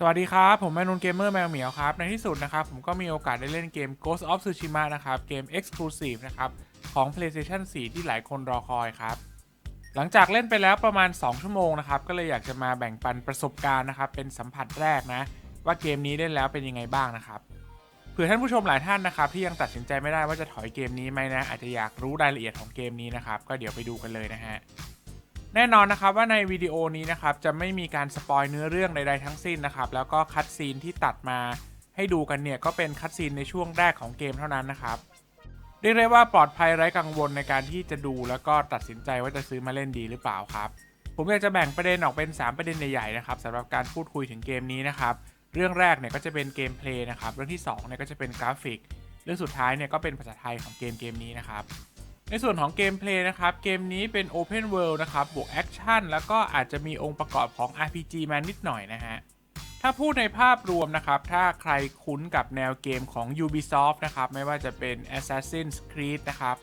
สวัสดีครับ ผมแมนูนเกมเมอร์แมวเหมียวครับ ในที่สุดนะครับ ผมก็มีโอกาสได้เล่นเกม Ghost of Tsushima นะครับ เกม Exclusive นะครับ ของ PlayStation 4 ที่หลายคนรอคอยครับ หลังจากเล่นไปแล้วประมาณ 2 ชั่วโมงนะครับ ก็เลยอยากจะมาแบ่งปันประสบการณ์นะครับ เป็นสัมผัสแรกนะ ว่าเกมนี้เล่นแล้วเป็นยังไงบ้างนะครับเผื่อท่านผู้ชมหลายท่านนะครับ ที่ยังตัดสินใจไม่ได้ว่าจะถอยเกมนี้ไหมนะอาจจะอยากรู้รายละเอียดของเกมนี้นะครับก็เดี๋ยวไปดูกันเลยนะฮะ แน่นอนนะครับว่าในวิดีโอนี้นะครับจะไม่มีการสปอยเนื้อเรื่องใดๆทั้งสิ้นนะครับแล้วก็คัดซีนที่ตัดมาให้ดูกันเนี่ยก็เป็นคัดซีนในช่วงแรกของเกมเท่านั้นนะครับเรียกได้ว่าปลอดภัยไร้กังวลในการที่จะดูแล้วก็ตัดสินใจว่าจะซื้อมาเล่นดีหรือเปล่าครับ ผมอยากจะแบ่งประเด็นออกเป็น 3 ประเด็นใหญ่ๆนะครับสำหรับการพูดคุยถึงเกมนี้นะครับเรื่องแรกเนี่ยก็จะเป็นเกมเพลย์นะครับเรื่องที่2เนี่ยก็จะเป็นกราฟิก เรื่องสุดท้ายเนี่ยก็เป็นภาษาไทยของเกมเกมนี้นะครับ ในส่วนของเกมเพลย์นะครับ เกมนี้เป็น Open World นะครับ บวกแอคชั่นแล้วก็อาจจะมีองค์ประกอบของ RPG มานิดหน่อยนะฮะ ถ้าพูดในภาพรวมนะครับ ถ้าใครคุ้นกับแนวเกมของ Ubisoft นะครับ ไม่ว่าจะเป็น Assassin's Creed นะครับ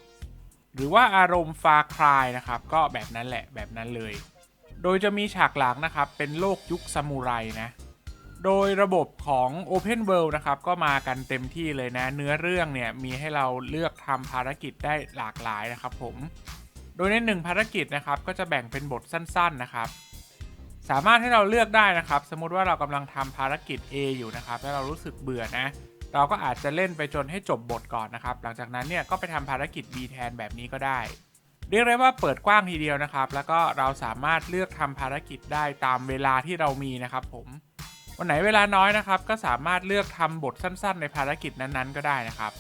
หรือว่าอารมณ์ Far Cry นะครับ ก็แบบนั้นแหละแบบนั้นเลย โดยจะมีฉากหลังนะครับ เป็นโลกยุคซามูไรนะ โดยระบบของ Open World นะครับก็มากันเต็มที่เลยนะ เนื้อเรื่องเนี่ยมีให้เราเลือกทำภารกิจได้หลากหลายนะครับผมโดยในหนึ่งภารกิจนะครับก็จะแบ่งเป็นบทสั้นๆนะครับ สามารถให้เราเลือกได้นะครับ สมมุติว่าเรากำลังทำภารกิจ A อยู่นะครับแล้วเรารู้สึกเบื่อนะเราก็อาจจะเล่นไปจนให้จบบทก่อนนะครับ หลังจากนั้นเนี่ยก็ไปทำภารกิจ B แทนแบบนี้ก็ได้ เรียกได้ว่าเปิดกว้างทีเดียวนะครับ แล้วก็เราสามารถเลือกทำภารกิจได้ตามเวลาที่เรามีนะครับผม วันไหนเวลาน้อยนะครับ ก็สามารถเลือกทำบทสั้น ๆ ในภารกิจนั้นๆ ก็ได้นะครับ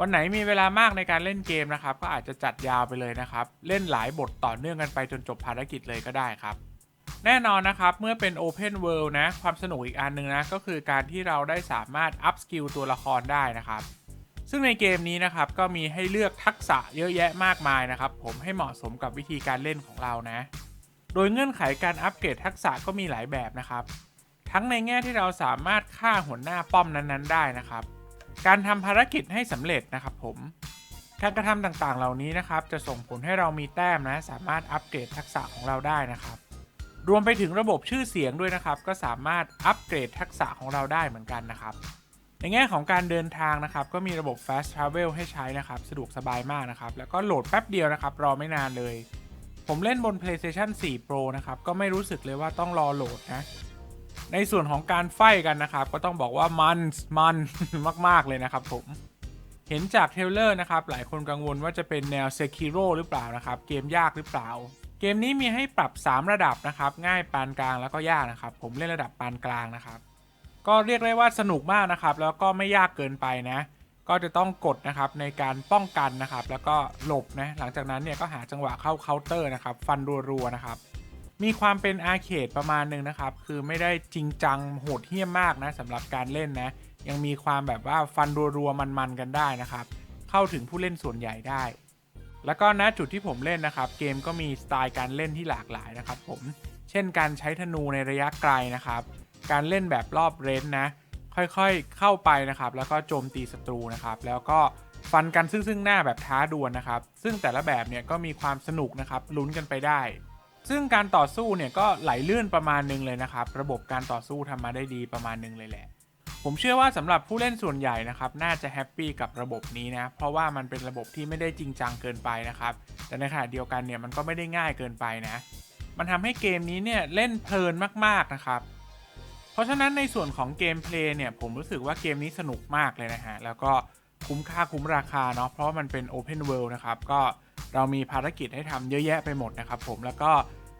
วันไหนมีเวลามากในการเล่นเกมนะครับ ก็อาจจะจัดยาวไปเลยนะครับ เล่นหลายบทต่อเนื่องกันไปจนจบภารกิจเลยก็ได้ครับ แน่นอนนะครับ เมื่อเป็น Open World นะ ความสนุกอีกอันหนึงนะ ก็คือการที่เราได้สามารถ up skill ตัวละครได้นะครับซึ่งในเกมนี้นะครับก็มีให้เลือกทักษะเยอะแยะมากมายนะครับผมให้เหมาะสมกับวิธีการเล่นของเรานะ โดยเงื่อนไขการอัปเกรดทักษะก็มีหลายแบบนะครับ ทั้งในแง่ที่เราสามารถฆ่าหัวหน้าป้อมนั้นๆ ได้นะครับ การทำภารกิจให้สำเร็จนะครับผมการกระทำต่างๆ เหล่านี้นะครับ จะส่งผลให้เรามีแต้มนะ สามารถอัปเกรดทักษะของเราได้นะครับ รวมไปถึงระบบชื่อเสียงด้วยนะครับ ก็สามารถอัปเกรดทักษะของเราได้เหมือนกันนะครับ ในแง่ของการเดินทางนะครับ ก็มีระบบ fast travel ให้ใช้นะครับ สะดวกสบายมากนะครับ แล้วก็โหลดแป๊บเดียวนะครับ รอไม่นานเลย ผมเล่นบน PlayStation 4 Pro นะครับ ก็ไม่รู้สึกเลยว่าต้องรอโหลดนะ ในส่วนของการไฟกันนะครับ ก็ต้องบอกว่ามันมันมาก ๆ เลยนะครับผม เห็นจากเทเลอร์นะครับ หลายคนกังวลว่าจะเป็นแนว Sekiro หรือเปล่านะครับ เกมยากหรือเปล่า เกมนี้มีให้ปรับ 3 ระดับนะครับ ง่ายปานกลางแล้วก็ยากนะครับ ผมเล่นระดับปานกลางนะครับ ก็เรียกได้ว่าสนุกมากนะครับ แล้วก็ไม่ยากเกินไปนะก็จะต้องกดนะครับในการป้องกันนะครับ แล้วก็หลบนะหลังจากนั้นเนี่ยก็หาจังหวะเข้าเคาน์เตอร์นะครับ ฟันรัวๆนะครับ มีความเป็นอาร์เคดประมาณหนึงนะครับ คือไม่ได้จริงจังโหดเหี้ยมมากนะสำหรับการเล่นนะ ยังมีความแบบว่าฟันรัวๆมันๆกันได้นะครับ เข้าถึงผู้เล่นส่วนใหญ่ได้ แล้วก็ณจุดที่ผมเล่นนะครับ เกมก็มีสไตล์การเล่นที่หลากหลายนะครับผม เช่นการใช้ธนูในระยะไกลนะครับ การเล่นแบบรอบเรนจ์นะ ค่อยๆเข้าไปนะครับ แล้วก็โจมตีศัตรูนะครับ แล้วก็ฟันกันซึ่งซึ่งหน้าแบบท้าดวลนะครับ ซึ่งแต่ละแบบเนี่ยก็มีความสนุกนะครับลุ้นกันไปได้ ซึ่งการต่อสู้เนี่ยก็ไหลลื่นประมาณหนึงเลยนะครับ ระบบการต่อสู้ทำมาได้ดีประมาณหนึงเลยแหละ ผมเชื่อว่าสำหรับผู้เล่นส่วนใหญ่นะครับ น่าจะแฮปปี้กับระบบนี้นะ เพราะว่ามันเป็นระบบที่ไม่ได้จริงจังเกินไปนะครับ แต่ในขณะเดียวกันเนี่ยมันก็ไม่ได้ง่ายเกินไปนะ มันทำให้เกมนี้เนี่ยเล่นเพลินมากๆนะครับ เพราะฉะนั้นในส่วนของเกมเพลย์เนี่ยผมรู้สึกว่าเกมนี้สนุกมากเลยนะฮะ แล้วก็คุ้มค่าคุ้มราคาเนาะ เพราะว่ามันเป็น Open World นะครับ ก็ เรามีภารกิจให้ทำเยอะแยะไปหมดนะครับผมแล้วก็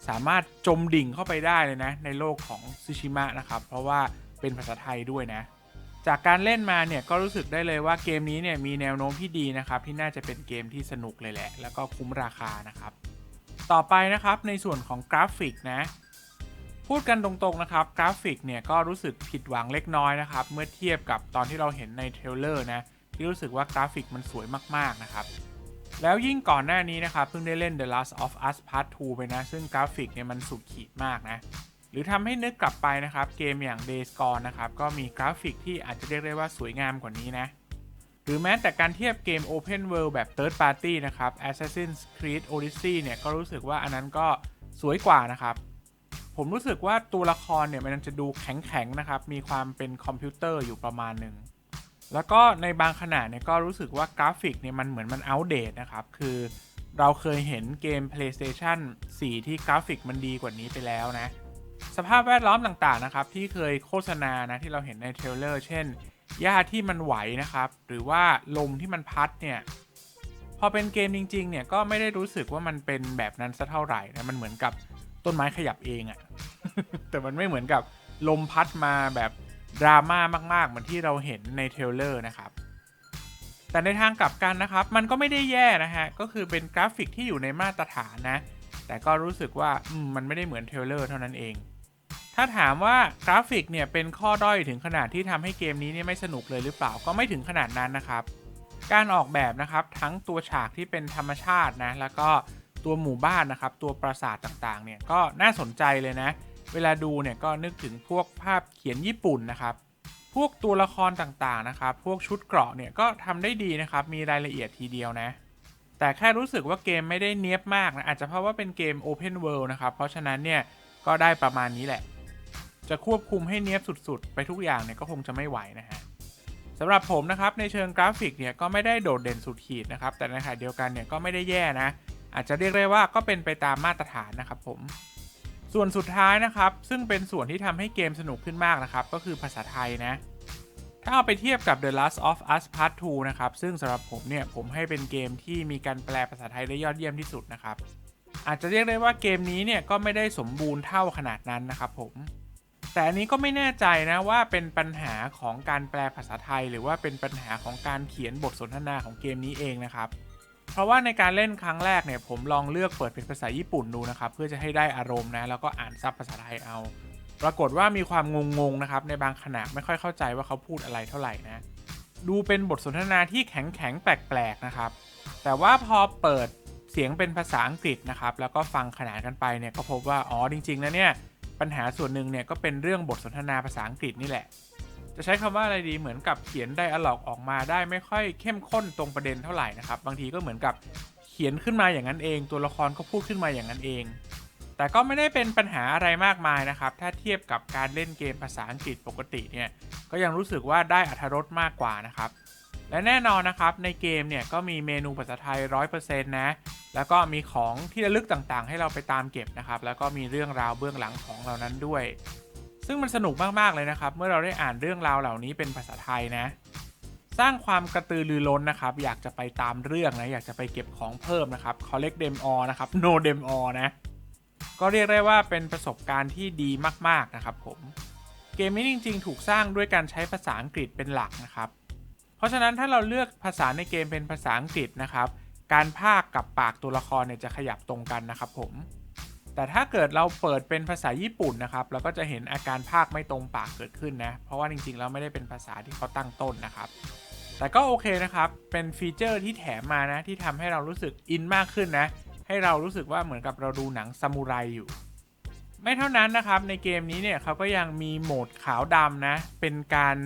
สามารถจมดิ่งเข้าไปได้เลยนะ ในโลกของซูชิมะนะครับ เพราะว่าเป็นภาษาไทยด้วยนะ จากการเล่นมาเนี่ยก็รู้สึกได้เลยว่าเกมนี้เนี่ยมีแนวโน้มที่ดีนะครับ ที่น่าจะเป็นเกมที่สนุกเลยแหละ แล้วก็คุ้มราคานะครับ ต่อไปนะครับในส่วนของกราฟิกนะ พูดกันตรงๆนะครับกราฟิกเนี่ยก็รู้สึกผิดหวังเล็กน้อยนะครับ เมื่อเทียบกับตอนที่เราเห็นในเทรลเลอร์นะที่รู้สึกว่ากราฟิกมันสวยมากๆนะครับ แล้วยิ่งก่อนหน้านี้นะครับ เพิ่งได้เล่น The Last of Us Part 2 ไปนะ ซึ่งกราฟิกเนี่ยมันสุดขีดมากนะ หรือทำให้นึกกลับไปนะครับ เกมอย่าง Days Gone นะครับ ก็มีกราฟิกที่อาจจะเรียกได้ว่าสวยงามกว่านี้นะ หรือแม้แต่การเทียบเกม Open World แบบ Third Party นะครับ Assassin's Creed Odyssey เนี่ยก็รู้สึกว่าอันนั้นก็สวยกว่านะครับ ผมรู้สึกว่าตัวละครเนี่ยมันจะดูแข็งๆนะครับมีความเป็นคอมพิวเตอร์อยู่ประมาณหนึ่ง แล้วก็ในบางขณะเนี่ยก็รู้สึกว่ากราฟิกเนี่ยมันเหมือนมันอัปเดตนะครับ คือเราเคยเห็นเกม PlayStation 4 ที่กราฟิกมันดีกว่านี้ไปแล้วนะ สภาพแวดล้อมต่างๆนะครับ ที่เคยโฆษณานะที่เราเห็นในเทรลเลอร์เช่นหญ้าที่มันไหวนะครับ หรือว่าลมที่มันพัดเนี่ยพอเป็นเกมจริงๆเนี่ยก็ไม่ได้รู้สึกว่ามันเป็นแบบนั้นสัเท่าไหร่นะมันเหมือนกับต้นไม้ขยับเองอะแต่มันไม่เหมือนกับลมพัดมาแบบ ดราม่ามากๆ เหมือนที่เราเห็นในเทรลเลอร์นะครับ แต่ในทางกลับกันนะครับ มันก็ไม่ได้แย่นะฮะ ก็คือเป็นกราฟิกที่อยู่ในมาตรฐานนะ แต่ก็รู้สึกว่าอืมมันไม่ได้เหมือนเทรลเลอร์เท่านั้นเอง ถ้าถามว่ากราฟิกเนี่ยเป็นข้อด้อยถึงขนาดที่ทำให้เกมนี้เนี่ยไม่สนุกเลยหรือเปล่า ก็ไม่ถึงขนาดนั้นนะครับ การออกแบบนะครับทั้งตัวฉากที่เป็นธรรมชาตินะ แล้วก็ตัวหมู่บ้านนะครับ ตัวปราสาทต่างๆ เนี่ยก็น่าสนใจเลยนะเเวลาดูเนี่ยก็นึกถึงพวกภาพเขียนญี่ปุ่นนะครับ พวกตัวละครต่างๆนะครับ พวกชุดเกราะเนี่ยก็ทำได้ดีนะครับ มีรายละเอียดทีเดียวนะ แต่แค่รู้สึกว่าเกมไม่ได้เนี้ยบมากนะ อาจจะเพราะว่าเป็นเกม Open World นะครับ เพราะฉะนั้นเนี่ยก็ได้ประมาณนี้แหละ จะควบคุมให้เนี้ยบสุดๆ ไปทุกอย่างเนี่ยก็คงจะไม่ไหวนะฮะสำหรับผมนะครับในเชิงกราฟิกเนี่ยก็ไม่ได้โดดเด่นสุดขีดนะครับ แต่ในขณะเดียวกันเนี่ยก็ไม่ได้แย่นะ อาจจะเรียกได้ว่าก็เป็นไปตามมาตรฐานนะครับผม ส่วนสุดท้ายนะครับ ซึ่งเป็นส่วนที่ทำให้เกมสนุกขึ้นมากนะครับ ก็คือภาษาไทยนะ ถ้าเอาไปเทียบกับ The Last of Us Part 2 นะครับ ซึ่งสำหรับผมเนี่ย ผมให้เป็นเกมที่มีการแปลภาษาไทยได้ยอดเยี่ยมที่สุดนะครับ อาจจะเรียกได้ว่าเกมนี้เนี่ยก็ไม่ได้สมบูรณ์เท่าขนาดนั้นนะครับผม แต่อันนี้ก็ไม่แน่ใจนะว่าเป็นปัญหาของการแปลภาษาไทย หรือว่าเป็นปัญหาของการเขียนบทสนทนาของเกมนี้เองนะครับ เพราะว่าในการเล่นครั้งแรกเนี่ยผมลองเลือกเปิดเป็นภาษาญี่ปุ่นดูนะครับ เพื่อจะให้ได้อารมณ์นะแล้วก็อ่านซับภาษาไทยเอา ปรากฏว่ามีความงงๆนะครับในบางขณะไม่ค่อยเข้าใจว่าเขาพูดอะไรเท่าไหร่นะดูเป็นบทสนทนาที่แข็งๆแปลกๆนะครับ แต่ว่าพอเปิดเสียงเป็นภาษาอังกฤษนะครับ แล้วก็ฟังขนานกันไปเนี่ยก็พบว่าอ๋อจริงๆแล้วเนี่ยปัญหาส่วนหนึ่งเนี่ยก็เป็นเรื่องบทสนทนาภาษาอังกฤษนี่แหละ จะใช้คำว่าอะไรดีเหมือนกับเขียนไดอะล็อกออกมาได้ไม่ค่อยเข้มข้นตรงประเด็นเท่าไหร่นะครับ บางทีก็เหมือนกับเขียนขึ้นมาอย่างนั้นเอง ตัวละครก็พูดขึ้นมาอย่างนั้นเอง แต่ก็ไม่ได้เป็นปัญหาอะไรมากมายนะครับ ถ้าเทียบกับการเล่นเกมภาษาอังกฤษปกติเนี่ยก็ยังรู้สึกว่าได้อรรถรสมากกว่านะครับและแน่นอนนะครับในเกมเนี่ยก็มีเมนูภาษาไทย 100%นะแล้วก็มีของที่ระลึกต่างๆ ให้เราไปตามเก็บนะครับแล้วก็มีเรื่องราวเบื้องหลังของเหล่านั้นด้วย ซึ่งมันสนุกมากๆเลยนะครับ เมื่อเราได้อ่านเรื่องราวเหล่านี้เป็นภาษาไทยนะ สร้างความกระตือรือร้นนะครับ อยากจะไปตามเรื่องนะ อยากจะไปเก็บของเพิ่มนะครับ collect them all นะครับ no them all นะ ก็เรียกได้ว่าเป็นประสบการณ์ที่ดีมากๆนะครับผม เกมนี้จริง ๆ ถูกสร้างด้วยการใช้ภาษาอังกฤษเป็นหลักนะครับ เพราะฉะนั้นถ้าเราเลือกภาษาในเกมเป็นภาษาอังกฤษนะครับ การพากย์กับปากตัวละครเนี่ยจะขยับตรงกันนะครับผม แต่ถ้าเกิดเราเปิดเป็นภาษาญี่ปุ่นนะครับ เราก็จะเห็นอาการพากไม่ตรงปากเกิดขึ้นนะ เพราะว่าจริงๆ แล้วไม่ได้เป็นภาษาที่เขาตั้งต้นนะครับ แต่ก็โอเคนะครับ เป็นฟีเจอร์ที่แถมมานะ ที่ทำให้เรารู้สึกอินมากขึ้นนะ ให้เรารู้สึกว่าเหมือนกับเราดูหนังซามูไรอยู่ ไม่เท่านั้นนะครับ ในเกมนี้เนี่ยเขาก็ยังมีโหมดขาวดำนะ เป็นการ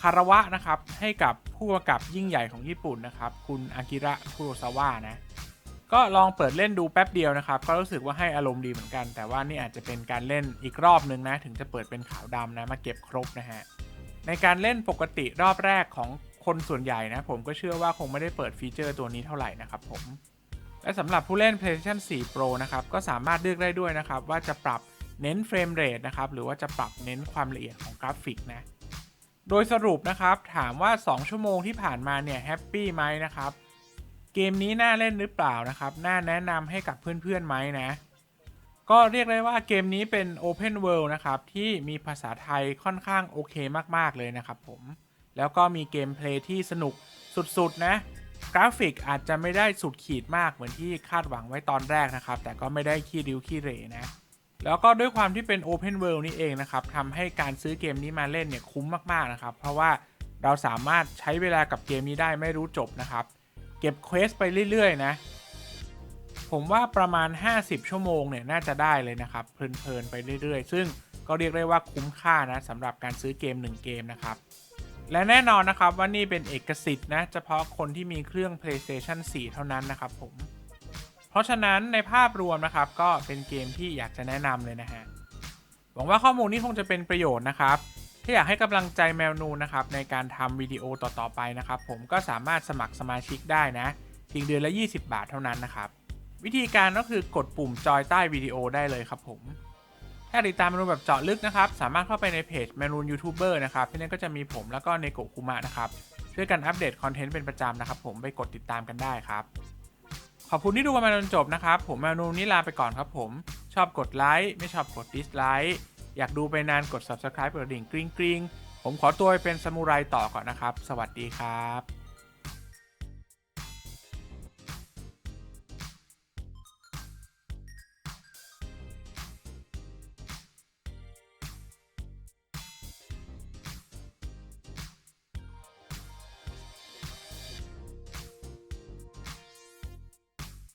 คารวะนะครับให้กับผู้กำกับยิ่งใหญ่ของญี่ปุ่นนะครับ คุณอากิระคุโรซาวะนะ ก็ลองเปิดเล่นดูแป๊บเดียวนะครับ ก็รู้สึกว่าให้อารมณ์ดีเหมือนกัน แต่ว่านี่อาจจะเป็นการเล่นอีกรอบนึงนะ ถึงจะเปิดเป็นขาวดำนะ มาเก็บครบนะฮะ ในการเล่นปกติรอบแรกของคนส่วนใหญ่นะ ผมก็เชื่อว่าคงไม่ได้เปิดฟีเจอร์ตัวนี้เท่าไหร่นะครับผม และสำหรับผู้เล่น PlayStation 4 Pro นะครับ ก็สามารถเลือกได้ด้วยนะครับ ว่าจะปรับเน้นเฟรมเรทนะครับ หรือว่าจะปรับเน้นความละเอียดของกราฟิกนะ โดยสรุปนะครับ ถามว่า 2 ชั่วโมงที่ผ่านมาเนี่ยแฮปปี้ไหมนะครับ เกมนี้น่าเล่นหรือเปล่านะครับ น่าแนะนำให้กับเพื่อนๆไหมนะ ก็เรียกได้ว่าเกมนี้เป็น Open World นะครับ ที่มีภาษาไทยค่อนข้างโอเคมากๆเลยนะครับผม แล้วก็มีเกมเพลย์ที่สนุกสุดๆนะ กราฟิกอาจจะไม่ได้สุดขีดมากเหมือนที่คาดหวังไว้ตอนแรกนะครับ แต่ก็ไม่ได้ขี้ริ้วขี้เหร่นะแล้วก็ด้วยความที่เป็น Open World นี่เองนะครับทำให้การซื้อเกมนี้มาเล่นเนี่ยคุ้มมากๆนะครับ เพราะว่าเราสามารถใช้เวลากับเกมนี้ได้ไม่รู้จบนะครับ เก็บเควสไปเรื่อยๆนะ ผมว่าประมาณ 50 ชั่วโมงเนี่ยน่าจะได้เลยนะครับ เพลินๆไปเรื่อยๆ ซึ่งก็เรียกได้ว่าคุ้มค่านะสำหรับการซื้อเกม 1 เกมนะครับ และแน่นอนนะครับว่านี่เป็นเอกสิทธิ์นะเฉพาะคนที่มีเครื่อง PlayStation 4 เท่านั้นนะครับผม เพราะฉะนั้นในภาพรวมนะครับก็เป็นเกมที่อยากจะแนะนำเลยนะฮะหวังว่าข้อมูลนี้คงจะเป็นประโยชน์นะครับ ถ้าอยากให้กำลังใจแมวนูนะครับในการทำวิดีโอต่อๆไปนะครับผมก็สามารถสมัครสมาชิกได้นะเพียงเดือนละ 20 บาทเท่านั้นนะครับวิธีการก็คือกดปุ่มจอยใต้วิดีโอได้เลยครับผมถ้าติดตามเมนูแบบเจาะลึกนะครับ สามารถเข้าไปในเพจเมนูยูทูบเบอร์นะครับที่นั่นก็จะมีผมแล้วก็เนโกะคุมะนะครับช่วยกันอัปเดตคอนเทนต์เป็นประจำนะครับ ผมไปกดติดตามกันได้ครับ ขอบคุณที่ดูกันมาจนจบนะครับ ผมแมนูนนี่ลาไปก่อนครับผม ชอบกดไลค์ไม่ชอบกดดิสไลค์ อยากดูไปนานกด subscribe กดดิ่งกริ๊งกริ๊งผมขอตัวไปเป็นซามูไรต่อก่อนนะครับ สวัสดีครับ